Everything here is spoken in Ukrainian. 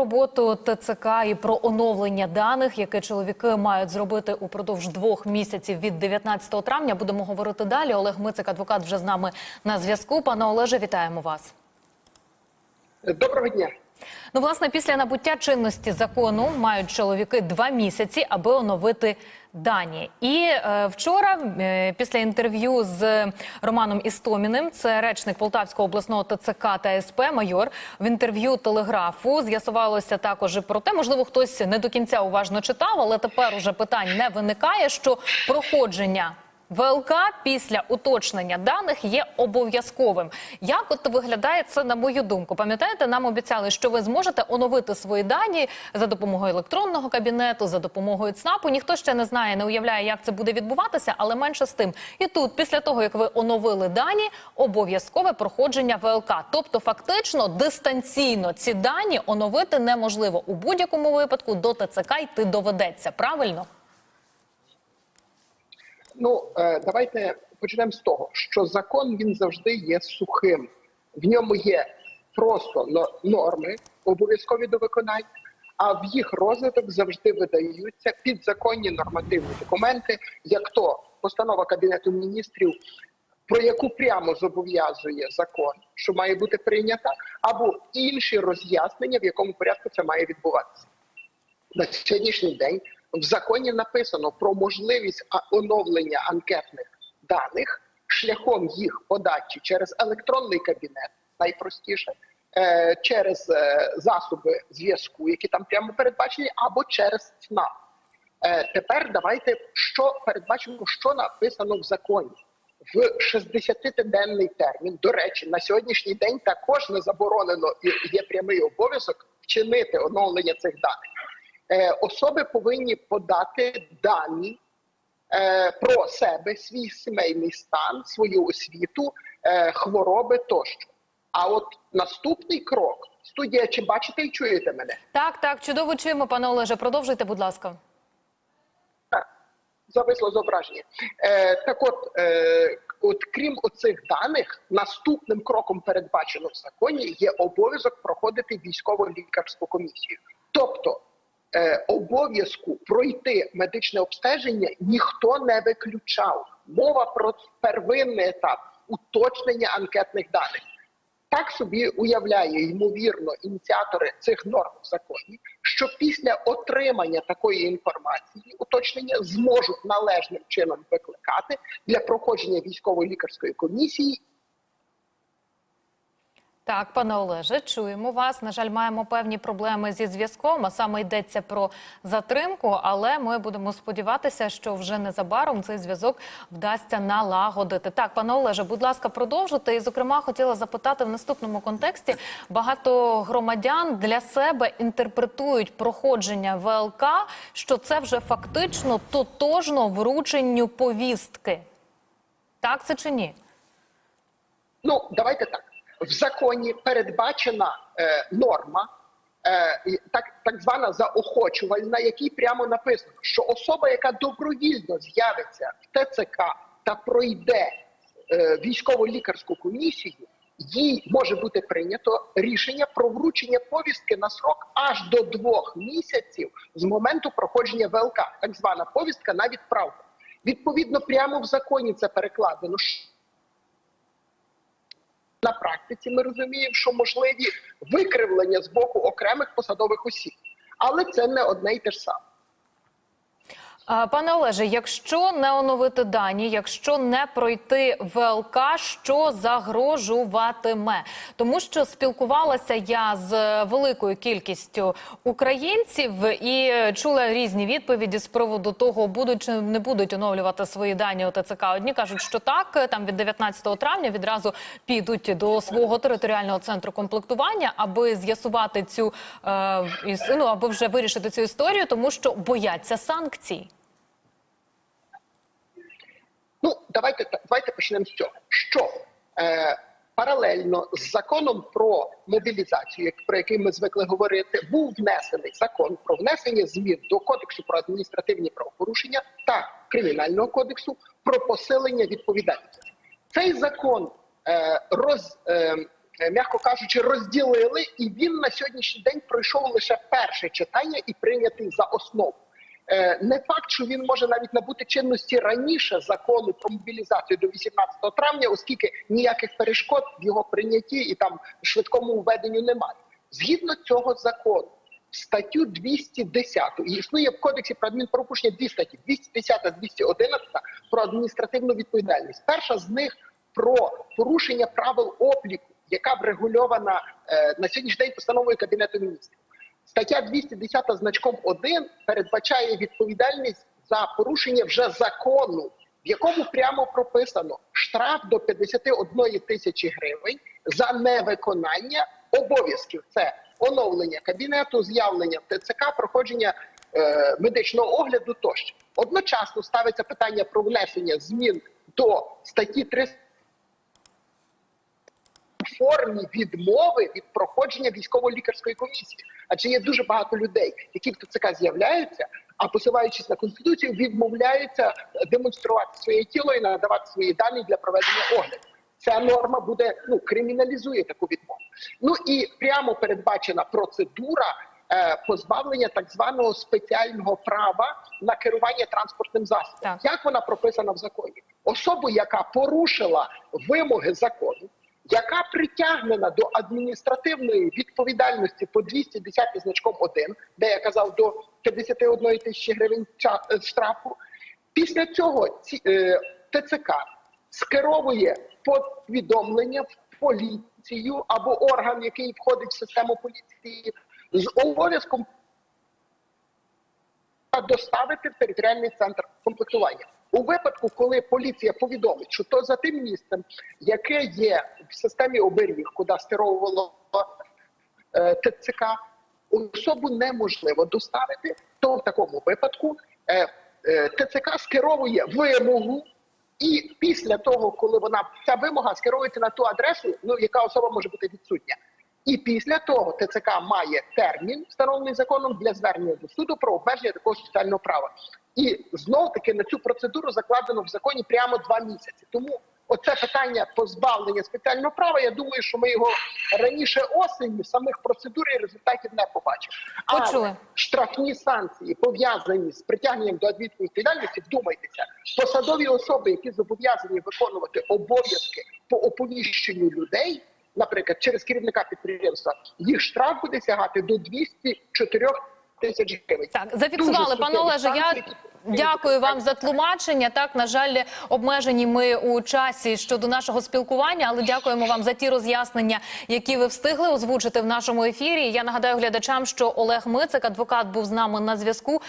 роботу ТЦК і про оновлення даних, яке чоловіки мають зробити упродовж двох місяців від 19 травня. Будемо говорити далі. Олег Мицик, адвокат, вже з нами на зв'язку. Пане Олеже, вітаємо вас. Доброго дня. Ну, власне, після набуття чинності закону мають чоловіки два місяці, аби оновити дані. І е, вчора, е, після інтерв'ю з Романом Істоміним, це речник Полтавського обласного ТЦК та СП, майор, в інтерв'ю телеграфу з'ясувалося також і про те, можливо, хтось не до кінця уважно читав, але тепер уже питань не виникає, що проходження. ВЛК після уточнення даних є обов'язковим. Як от виглядає це на мою думку? Пам'ятаєте, нам обіцяли, що ви зможете оновити свої дані за допомогою електронного кабінету, за допомогою ЦНАПу. Ніхто ще не знає, не уявляє, як це буде відбуватися, але менше з тим. І тут, після того як ви оновили дані, обов'язкове проходження ВЛК. Тобто, фактично, дистанційно ці дані оновити неможливо у будь-якому випадку. До ТЦК йти доведеться. Правильно? Ну е, давайте почнемо з того, що закон він завжди є сухим. В ньому є просто норми, обов'язкові до виконання, а в їх розвиток завжди видаються підзаконні нормативні документи, як то постанова кабінету міністрів, про яку прямо зобов'язує закон, що має бути прийнята, або інші роз'яснення, в якому порядку це має відбуватися. на сьогоднішній день в законі написано про можливість оновлення анкетних даних шляхом їх подачі через електронний кабінет, найпростіше, е, через е, засоби зв'язку, які там прямо передбачені, або через ЦНАП. Е, тепер давайте що передбачимо, що написано в законі. В 60-денний термін, до речі, на сьогоднішній день також не заборонено і є прямий обов'язок вчинити оновлення цих даних. Е, особи повинні подати дані е, про себе, свій сімейний стан, свою освіту, е, хвороби тощо. А от наступний крок, студія, чи бачите і чуєте мене? Так, так, чудово чуємо, пане Олеже. Продовжуйте, будь ласка. Так, зависло зображення. Е, так от, е, от крім оцих даних, наступним кроком передбачено в законі є обов'язок проходити військово-лікарську комісію. Тобто обов'язку пройти медичне обстеження ніхто не виключав. Мова про первинний етап уточнення анкетних даних. Так собі уявляє ймовірно ініціатори цих норм в законі, що після отримання такої інформації уточнення зможуть належним чином викликати для проходження військово лікарської комісії Так, пане Олеже, чуємо вас. На жаль, маємо певні проблеми зі зв'язком. А саме йдеться про затримку, але ми будемо сподіватися, що вже незабаром цей зв'язок вдасться налагодити. Так, пане Олеже, будь ласка, продовжуйте. І, зокрема, хотіла запитати в наступному контексті. Багато громадян для себе інтерпретують проходження ВЛК, що це вже фактично тотожно врученню повістки. Так це чи ні? Ну, давайте так. В законі передбачена е, норма, е, так, так звана заохочувальна, якій прямо написано, що особа, яка добровільно з'явиться в ТЦК та пройде е, військово-лікарську комісію, їй може бути прийнято рішення про вручення повістки на срок аж до двох місяців з моменту проходження ВЛК, так звана повістка на відправку. Відповідно, прямо в законі це перекладено. На практиці ми розуміємо, що можливі викривлення з боку окремих посадових осіб, але це не одне й те ж саме. Пане Олеже, якщо не оновити дані, якщо не пройти ВЛК, що загрожуватиме? Тому що спілкувалася я з великою кількістю українців і чула різні відповіді з приводу того, будуть чи не будуть оновлювати свої дані у ТЦК. Одні кажуть, що так, там від 19 травня відразу підуть до свого територіального центру комплектування, аби з'ясувати цю е, ну, аби вже вирішити цю історію, тому що бояться санкцій. Ну, давайте давайте почнемо з цього. Що е, паралельно з законом про мобілізацію, про який ми звикли говорити, був внесений закон про внесення змін до кодексу про адміністративні правопорушення та кримінального кодексу про посилення відповідальності. Цей закон е, роз, е, е, м'яко кажучи, розділили, і він на сьогоднішній день пройшов лише перше читання і прийнятий за основу. Е, Не факт, що він може навіть набути чинності раніше закону про мобілізацію до 18 травня, оскільки ніяких перешкод в його прийнятті і там швидкому введенню немає. Згідно цього закону, статтю 210 і існує в кодексі про адмінправопорушення дві статті: 210 211 про адміністративну відповідальність. Перша з них про порушення правил обліку, яка врегульована е, на сьогоднішній день постановою кабінету міністрів. Стаття 210 значком 1 передбачає відповідальність за порушення вже закону, в якому прямо прописано штраф до 51 тисячі гривень за невиконання обов'язків. Це оновлення кабінету, з'явлення ТЦК, проходження е, медичного огляду тощо. Одночасно ставиться питання про внесення змін до статті 300 в формі відмови від проходження військово-лікарської комісії. Адже є дуже багато людей, які в ТЦК з'являються, а посилаючись на конституцію, відмовляються демонструвати своє тіло і надавати свої дані для проведення огляду. Ця норма буде ну криміналізує таку відмову. Ну і прямо передбачена процедура е, позбавлення так званого спеціального права на керування транспортним засобом. Так. Як вона прописана в законі? Особу, яка порушила вимоги закону, яка притягнена до адміністративної відповідальності по 210 значком 1, де я казав до 51 тисячі гривень е, штрафу. Після цього е, ТЦК скеровує повідомлення в поліцію або орган, який входить в систему поліції, з обов'язком доставити в територіальний центр комплектування. У випадку, коли поліція повідомить, що то за тим місцем, яке є в системі оберіг, куди скеровувало е, ТЦК, особу неможливо доставити, то в такому випадку е, е, ТЦК скеровує вимогу. І після того, коли вона ця вимога скерується на ту адресу, ну яка особа може бути відсутня, і після того ТЦК має термін, встановлений законом для звернення до суду про обмеження такого соціального права. І знов таки на цю процедуру закладено в законі прямо два місяці. Тому оце питання позбавлення спеціального права. Я думаю, що ми його раніше осені самих процедур і результатів не побачимо. Почули. Але штрафні санкції пов'язані з притягненням до адмінвідповідальності, вдумайтеся, посадові особи, які зобов'язані виконувати обов'язки по оповіщенню людей, наприклад, через керівника підприємства, їх штраф буде сягати до 204 тисяч гривень. Так, зафіксували, пане Олеже. Я дякую вам за тлумачення. Так, на жаль, обмежені ми у часі щодо нашого спілкування, але дякуємо вам за ті роз'яснення, які ви встигли озвучити в нашому ефірі. Я нагадаю глядачам, що Олег Мицик, адвокат, був з нами на зв'язку.